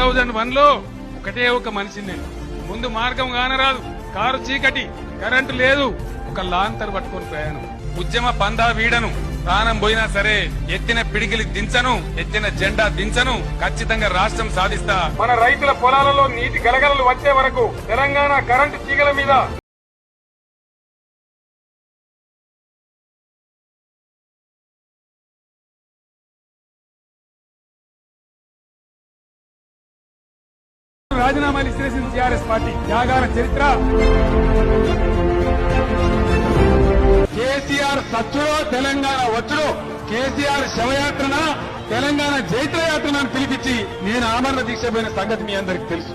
Thousand వన్లో ఒకటే ఒక మనిషిని నేను. ముందు మార్గం కానరాదు. కారు చీకటి కరెంటు లేదు. ఒక లాంతర్ పట్టుకొని ప్రయాణం. ఉద్యమ పందా వీడను. ప్రాణం పోయినా సరే ఎత్తిన పిడికిలి దించను. ఎత్తిన జెండా దించను. ఖచ్చితంగా రాష్ట్రం సాధిస్తా. మన రైతుల పొలాలలో నీటి గలగలలు వచ్చే వరకు తెలంగాణ కరెంటు తీగల మీద రాజీనామాలు ఇచ్చేసింది టీఆర్ఎస్ పార్టీ. త్యాగాల చరిత్ర. కేసీఆర్ సచ్చుడో తెలంగాణ వచ్చుడో. కేసీఆర్ శవయాత్రన? తెలంగాణ జైత్రయాత్రను పిలిపించి నేను ఆమరణ దీక్ష పోయిన సంగతి మీ అందరికి తెలుసు.